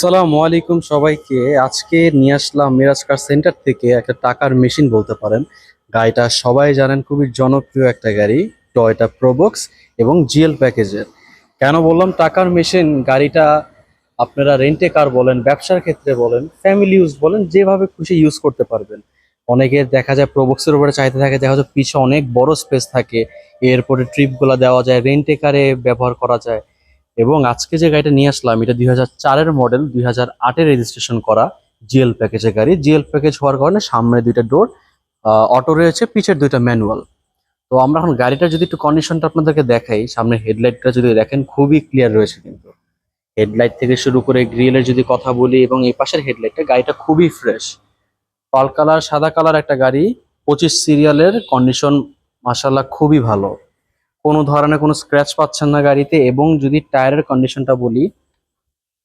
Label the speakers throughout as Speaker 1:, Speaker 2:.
Speaker 1: আসসালামু আলাইকুম সবাইকে। আজকে নিয়ে আসলাম মিরাজ কার সেন্টার থেকে একটা টাকার মেশিন বলতে পারেন। গাড়িটা সবাই জানেন খুবই জনপ্রিয় একটা গাড়ি, টয়টা প্রোবক্স এবং জিএল প্যাকেজের। কেন বললাম টাকার মেশিন? গাড়িটা আপনারা রেন্টে কার বলেন, ব্যবসার ক্ষেত্রে বলেন, ফ্যামিলি ইউজ বলেন, যেভাবে খুশি ইউজ করতে পারবেন। অনেকে দেখা যায় প্রোবক্সের উপরে চাইতে থাকে, দেখা যায় পিছে অনেক বড় স্পেস থাকে, এরপরে ট্রিপগুলো দেওয়া যায়, রেন্টে কারে ব্যবহার করা যায়। এবং আজকে যে গাড়িটা নিয়ে আসলাম, এটা দুই চারের মডেল দুই হাজার রেজিস্ট্রেশন করা জিএল প্যাকেজের গাড়ি। জিএল প্যাকেজ হওয়ার কারণে সামনে দুইটা ডোর অটো রয়েছে, পিছের দুইটা ম্যানুয়াল তো আমরা এখন গাড়িটা যদি একটু কন্ডিশনটা আপনাদেরকে দেখাই, সামনে হেডলাইটটা যদি দেখেন, খুবই ক্লিয়ার রয়েছে কিন্তু। হেডলাইট থেকে শুরু করে গ্রিলের যদি কথা বলি এবং এই পাশের হেডলাইটটা গাড়িটা খুবই ফ্রেশ পাল কালার, সাদা কালার একটা গাড়ি, পঁচিশ সিরিয়ালের কন্ডিশন মাসাল্লাহ খুবই ভালো। কোনো ধরনের কোনো স্ক্র্যাচ পাচ্ছেন না গাড়িতে এবং যদি টায়ারের কন্ডিশনটা বলি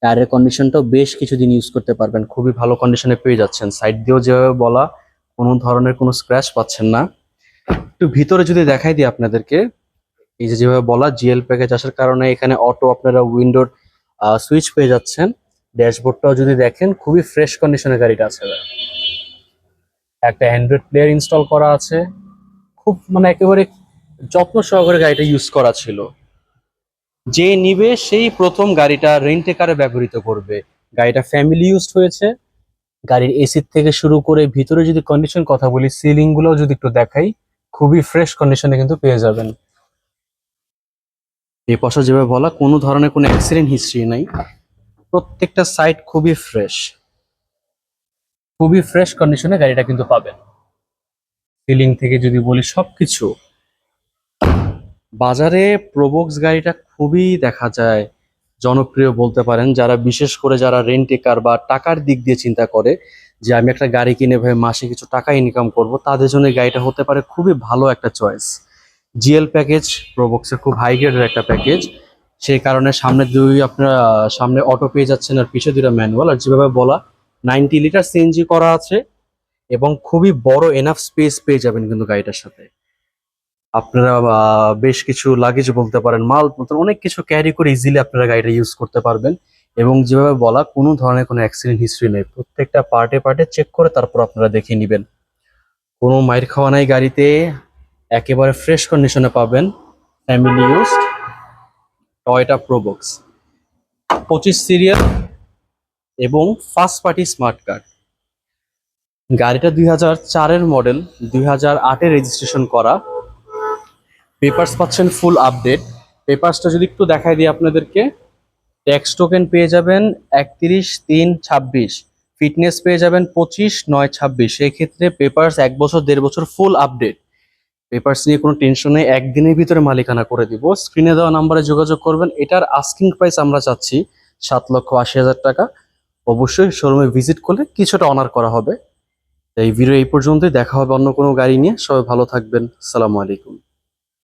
Speaker 1: টায়ারের কন্ডিশনটাও বেশ কিছুদিন ইউজ করতে পারবেন। খুবই ভালো কন্ডিশনে পেয়ে যাচ্ছেন। সাইড দিয়েও যেভাবে বলা, কোনো ধরনের কোনো স্ক্র্যাচ পাচ্ছেন না। একটু ভিতরে যদি দেখাই দিই আপনাদেরকে, এই যে যেভাবে বলা জিএল প্যাকেজ আসার কারণে এখানে অটো আপনারা উইন্ডোর সুইচ পেয়ে যাচ্ছেন। ড্যাশবোর্ডটাও যদি দেখেন, খুবই ফ্রেশ কন্ডিশনের গাড়িটা আছে। একটা অ্যান্ড্রয়েড প্লেয়ার ইনস্টল করা আছে। খুব মানে একেবারে যত্ন সহকারে গাড়িটা ইউজ করা ছিল। যে নিবে সেই প্রথম গাড়িটা রেন্টে কারে ব্যবহৃত করবে। গাড়িটা ফ্যামিলি ইউজড হয়েছে। গাড়ির এসি থেকে শুরু করে ভিতরে যদি কন্ডিশন কথা বলি সিলিংগুলো যদি একটু দেখাই, খুবই ফ্রেশ কন্ডিশনে কিন্তু পেয়ে যাবেন। এই পাশে যেভাবে বলা, কোনো ধরনের কোনো অ্যাক্সিডেন্ট হিস্ট্রি নাই। প্রত্যেকটা সাইড খুবই ফ্রেশ খুবই ফ্রেশ কন্ডিশনে গাড়িটা কিন্তু পাবেন। সিলিং থেকে যদি বলি সবকিছু। বাজারে প্রোবক্স গাড়িটা খুবই দেখা যায়, জনপ্রিয় বলতে পারেন, যারা বিশেষ করে যারা রেন্টে কার বা টাকার দিক দিয়ে চিন্তা করে যে আমি একটা গাড়ি কিনে ভাই মাসে কিছু টাকা ইনকাম করব, তাদের জন্য গাড়িটা হতে পারে খুবই ভালো একটা চয়েস জিএল প্যাকেজ প্রোবক্সের খুব হাই গ্রেডের একটা প্যাকেজ সেই কারণে সামনে দুই আপনারা, সামনে অটো পেয়ে যাচ্ছেন আর পিছে দুইটা ম্যানুয়াল আর যেভাবে বলা নাইনটি লিটার সিএনজি করা আছে, এবং খুবই বড় এনাফ স্পেস পেয়ে যাবেন কিন্তু গাড়িটার সাথে। আপনারা বেশ কিছু লাগেজ বলতে পারেন, মাল, মতন অনেক কিছু ক্যারি করে ইজিলি আপনারা গাড়িটা ইউজ করতে পারবেন। এবং যেভাবে বলা, কোনো ধরনের কোনো অ্যাক্সিডেন্ট হিস্ট্রি নেই। প্রত্যেকটা পার্টে পার্টে চেক করে তারপর আপনারা দেখে নেবেন। কোনো মাইর খাওয়া নাই গাড়িতে, একেবারে ফ্রেশ কন্ডিশনে পাবেন। ফ্যামিলি ইউজ টয়টা প্রোবক্স পঁচিশ সিরিয়াল এবং ফার্স্ট পার্টি স্মার্ট কার্ড গাড়িটা দুই হাজার চারের মডেল দুই হাজার আটের রেজিস্ট্রেশন করা। পেপারস পাচ্ছেন ফুল আপডেট পেপারসটা যদি একটু দেখাই দিই আপনাদেরকে ট্যাক্স টোকেন পেয়ে যাবেন একত্রিশ তিন ছাব্বিশ ফিটনেস পেয়ে যাবেন পঁচিশ নয় ছাব্বিশ। সেই ক্ষেত্রে পেপারস এক বছর, দেড় বছর ফুল আপডেট পেপারস নিয়ে কোনো টেনশন নেই, একদিনের ভিতরে মালিকানা করে দিব। স্ক্রিনে দেওয়া নাম্বারে যোগাযোগ করবেন, এটার আস্কিং প্রাইস আমরা চাচ্ছি সাত লক্ষ আশি হাজার টাকা। অবশ্যই শোরুমে ভিজিট করলে কিছুটা অনার করা হবে। এই ভিডিও এই পর্যন্তই, দেখা হবে অন্য কোনো গাড়ি নিয়ে। সবাই ভালো থাকবেন। সালামু আলাইকুম।